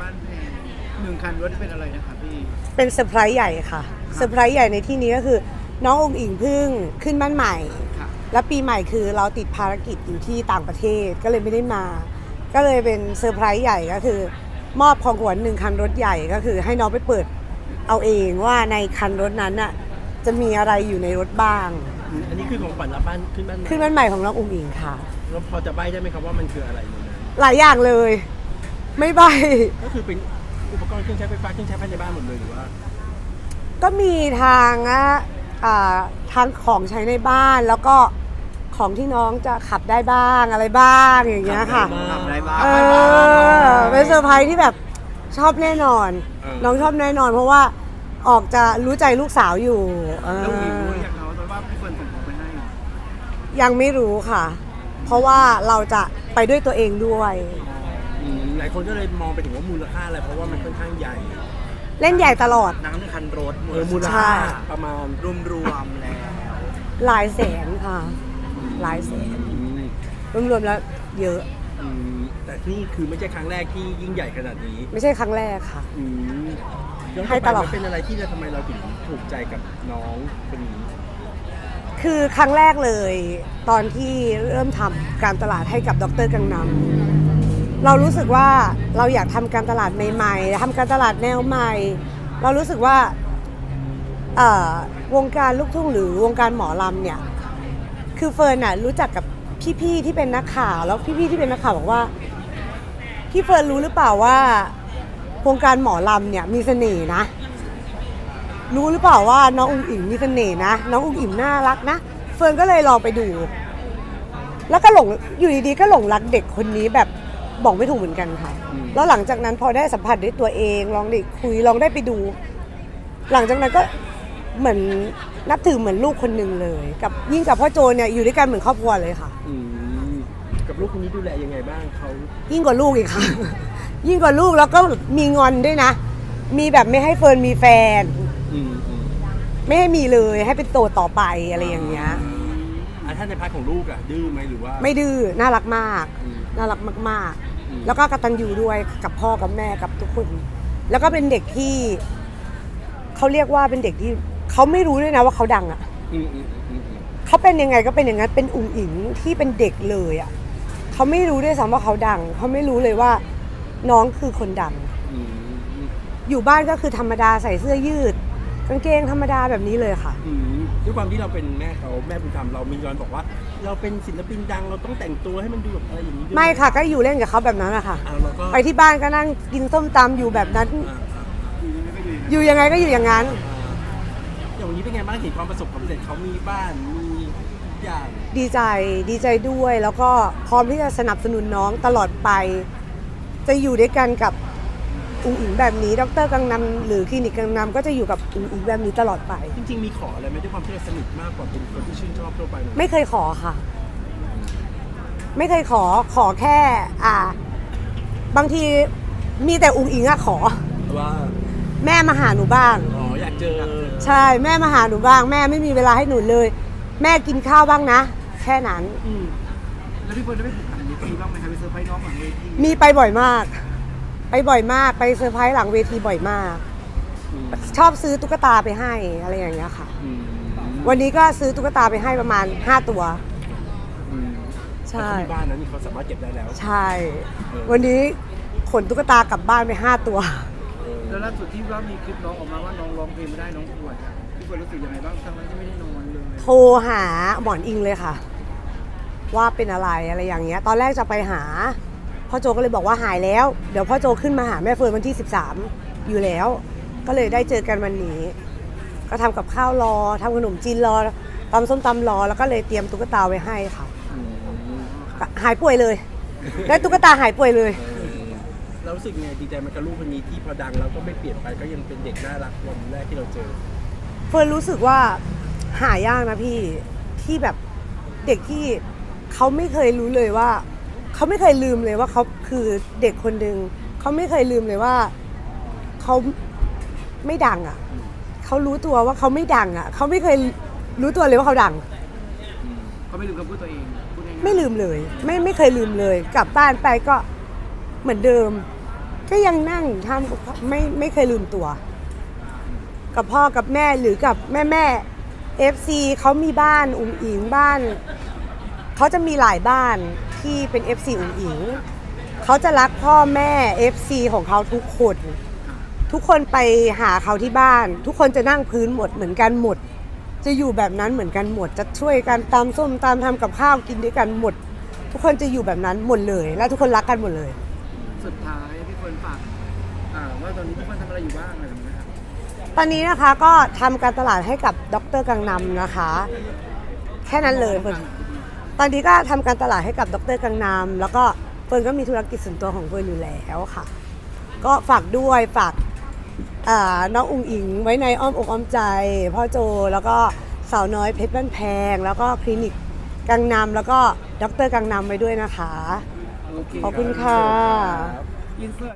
บ้านแพงหนึ่งคันรถเป็นอะไรนะคะพี่เป็นเซอร์ไพรส์ใหญ่ค่ะเซอร์ไพรส์ใหญ่ในที่นี้ก็คือ น้ององค์อิงเพึ่งขึ้นบ้านใหม่ ค่ะ แล้วปีใหม่คือเราติดภารกิจอยู่ที่ต่างประเทศก็เลยไม่ได้มา ก็เลยเป็นเซอร์ไพรส์ใหญ่ก็คือ มอบของขวัญหนึ่งคันรถใหญ่ก็คือ ให้น้องไปเปิดเอาเองว่าในคันรถนั้นน่ะจะมีอะไรอยู่ในรถบ้างอืมอันนี้คือของขวัญรับบ้านขึ้นบ้านใหม่ขึ้นบ้านใหม่ของน้ององค์อิงค่ะ แล้วพอจะใบได้ไหมครับว่ามันคืออะไรอยู่นะหลายอย่างเลย ไม่ใบก็คือเป็นอุปกรณ์เครื่องใช้ไฟฟ้าเครื่องใช้ภายในบ้านหมดเลยหรือว่า ก็มีทางอะอ่าทางของใช้ในบ้านแล้วก็ของที่น้องจะขับได้บ้างอะไรบ้างอย่างเงี้ยค่ะ ทำได้บ้างเออเป็นเซอร์ไพรส์ที่แบบชอบแน่นอน เออ น้องชอบแน่นอน เพราะว่าออกจะรู้ใจลูกสาวอยู่เออแล้วมีรู้อย่างเราแต่ว่าพี่เฟิร์นส่งของไปให้ ยังไม่รู้ค่ะ เพราะว่าเราจะไปด้วยตัวเองด้วย อืมหลายคนก็เลยมองไปถึงว่ามูลค่าอะไรเพราะว่ามันค่อนข้างใหญ่เล่นใหญ่ตลอดนั่งในคันรถเออมูลใช่ค่าประมาณรวมรวมๆแล้ว หลายแสนค่ะ หลายแสน อืมรวมๆแล้วเยอะ อืมแต่นี่คือไม่ใช่ครั้งแรกที่ยิ่งใหญ่ขนาดนี้ไม่ใช่ครั้งแรกค่ะ อืมย้อนกให้ลับตไปลอด มันเป็นอะไรที่เราทำไมเราถึงถูกใจกับน้องคนนี้ คือครั้งแรกเลย ตอนที่เริ่มทำการตลาดให้กับดรกังนำ เรารู้สึกว่าเราอยากทำการตลาดใหม่ๆทำการตลาดแนวใหม่ เรารู้สึกว่าเอ่อวงการลูกทุ่งหรือวงการหมอลำเนี่ย คือเฟิร์นน่ะรู้จักกับพี่ๆที่เป็นนักข่าว แล้วพี่ๆที่เป็นนักข่าวบอกว่าพี่เฟิร์นรู้หรือเปล่าว่าวงการหมอลำเนี่ยมีเสน่ห์นะ รู้หรือเปล่าว่าน้องอุ้งอิ๋งมีเสน่ห์นะ น้องอุ้งอิ๋งน่ารักนะ เฟิร์นก็เลยลองไปดู แล้วก็หลงอยู่ดีๆก็หลงรักเด็กคนนี้แบบ บอกไม่ถูกเหมือนกันค่ะอืมแล้วหลังจากนั้นพอได้สัมผัสด้วยตัวเองลองได้คุยลองได้ไปดู หลังจากนั้นก็เหมือนนับถือเหมือนลูกคนหนึ่งเลย กับยิ่งกับพ่อโจเนี่ยอยู่ด้วยกันเหมือนครอบครัวเลยค่ะอืมกับลูกคนนี้ดูแลยังไงบ้างเขายิ่งกว่าลูกอีกค่ะ ยิ่งกว่าลูกแล้วก็มีงอนด้วยนะ มีแบบไม่ให้เฟิร์นมีแฟนอืมอืมไม่ให้มีเลยให้เป็นโตต่อไปอะไรอย่างเงี้ยอะถ้าในพาร์ทของลูกอะดื้อไหมหรือว่า ไม่ดื้อน่ารักมากอืม น่ารักมากอืมๆแล้วก็กตัญญูด้วยกับพ่อกับแม่กับทุกคน แล้วก็เป็นเด็กที่เขาเรียกว่าเป็นเด็กที่เขาไม่รู้ด้วยนะว่าเขาดังอะอืมอืมอืมอืมเขาเป็นยังไงก็เป็นอย่างนั้นเป็นอุ๋งอิงที่เป็นเด็กเลยอะเขาไม่รู้ด้วยซ้ำว่าเขาดังเขาไม่รู้เลยว่าน้องคือคนดัง อืมอืมอยู่บ้านก็คือธรรมดาใส่เสื้อยืด กางเกงธรรมดาแบบนี้เลยค่ะ อืมด้วยความที่เราเป็นแม่เขาแม่บุญธรรมเรามีย้อนบอกว่า เราเป็นศิลปินดังเราต้องแต่งตัวให้มันดูแบบอะไรอย่างนี้ด้วยไม่ค่ะก็อยู่เล่นกับเขาแบบนั้นแหละค่ะอะเราก็ไปที่บ้านก็นั่งกินส้มตำอยู่แบบนั้น อ่าอ่าอยู่ยังไงก็อยู่อย่างนั้น อย่างวันนี้เป็นไงบ้างเห็นความประสบความสำเร็จเขามีบ้านมีทุกอย่างดีใจดีใจด้วยแล้วก็พร้อมที่จะสนับสนุนน้องตลอดไป จะอยู่ด้วยกันกับ อุ๋งอิงแบบนี้ ดรกังนำหรือคลินิกกังนำก็จะอยู่กับอุ๋งอิงแบบนี้ตลอดไป จริงๆ มีขออะไรไหมด้วยความที่เราสนิทมากกว่าเป็นคนที่ชื่นชอบทั่วไปไหมไม่เคยขอค่ะ ไม่เคยขอขอแค่ อ่า บางทีมีแต่อุ๋งอิงอะขอ ว่าแม่มาหาหนูบ้าง อ๋ออยากเจอใช่แม่มาหาหนูบ้าง แม่ไม่มีเวลาให้หนูเลย แม่กินข้าวบ้างนะ แค่นั้น อืมแล้วพี่เฟิร์นได้ไปผูกพันเวทีบ้างไหมคะไปเซอร์ไพรส์น้องหลังเวทีมีไปบ่อยมาก ไปบ่อยมากไปเซอร์ไพรส์หลังเวทีบ่อยมาก อืมชอบซื้อตุ๊กตาไปให้อะไรอย่างเงี้ยค่ะ อืมวันนี้ก็ซื้อตุ๊กตาไปให้ประมาณ 5 ตัว อืมใช่ แต่เขามีบ้านนั้นนี่เขาสามารถเก็บได้แล้ว ใช่ เออ วันนี้ขนตุ๊กตากลับบ้านไป 5 ตัว เออแล้วล่าสุดที่ว่ามีคลิปน้องออกมาว่าน้องร้องเพลงไม่ได้น้องป่วยอะพี่เฟิร์นรู้สึกยังไงบ้างทั้งนั้นที่ไม่ได้นอนเลยโทรหาหมอนอิงเลยค่ะ ว่าเป็นอะไรอะไรอย่างเงี้ย ตอนแรกจะไปหา พ่อโจก็เลยบอกว่าหายแล้ว เดี๋ยวพ่อโจขึ้นมาหาแม่เฟิร์นวันที่ 13 อยู่แล้ว ก็เลยได้เจอกันวันนี้ ก็ทำกับข้าวรอทำขนมจีนรอตำส้มตำรอแล้วก็เลยเตรียมตุ๊กตาไว้ให้ค่ะอืมหายป่วยเลยได้ตุ๊กตาหายป่วยเลยเออเรารู้สึกไงดีใจไหมันกับลูกคนนี้ที่พอดังแล้วก็ไม่เปลี่ยนไปก็ยังเป็นเด็กน่ารักวันแรกที่เราเจอ เฟิร์นรู้สึกว่าหายากนะพี่ที่แบบเด็กที่เขาไม่เคยรู้เลยว่า เขาไม่เคยลืมเลยว่าเขาคือเด็กคนหนึ่งเขาไม่เคยลืมเลยว่าเขาไม่ดังอะเขารู้ตัวว่าเขาไม่ดังอะเขาไม่เคยรู้ตัวเลยว่าเขาดัง เขาไม่ลืมคำพูดตัวเองพูดง่ายๆไม่ลืมเลย ไม่ไม่เคยลืมเลย กลับบ้านไปก็เหมือนเดิม ก็ยังนั่งทำกับพ่อไม่ไม่เคยลืมตัว กับพ่อกับแม่หรือกับแม่แม่เอฟซีเขามีบ้านอุ๋งอิงบ้านเขาจะมีหลายบ้าน ที่เป็น FC อุ๋งอิงเขาจะรักพ่อแม่ FC ของเขาทุกคน ทุกคนไปหาเขาที่บ้าน ทุกคนจะนั่งพื้นหมดเหมือนกันหมด จะอยู่แบบนั้นเหมือนกันหมด จะช่วยกันตามส้มตามทำกับข้าวกินด้วยกันหมด ทุกคนจะอยู่แบบนั้นหมดเลย และทุกคนรักกันหมดเลย สุดท้ายพี่เฟิร์นฝากอ่าว่าตอนนี้พี่เฟิร์นทำอะไรอยู่บ้างอะไรแบบนี้ครับตอนนี้นะคะก็ทำการตลาดให้กับดรกังนำนะคะ แค่นั้นเลยเฟิร์น ตอนนี้ก็ทำการตลาดให้กับดรกังนำแล้วก็เฟิร์นก็มีธุรกิจส่วนตัวของเฟิร์นอยู่แล้วค่ะ ก็ฝากด้วยฝากอ่าน้องอุงอิงไว้ในอ้อมอกอ้อมใจ พ่อโจแล้วก็สาวน้อยเพชรบ้านแพง แล้วก็คลินิกกังนำแล้วก็ดรกังนำไว้ด้วยนะคะโอเคขอบคุณค่ะอินเสิร์ต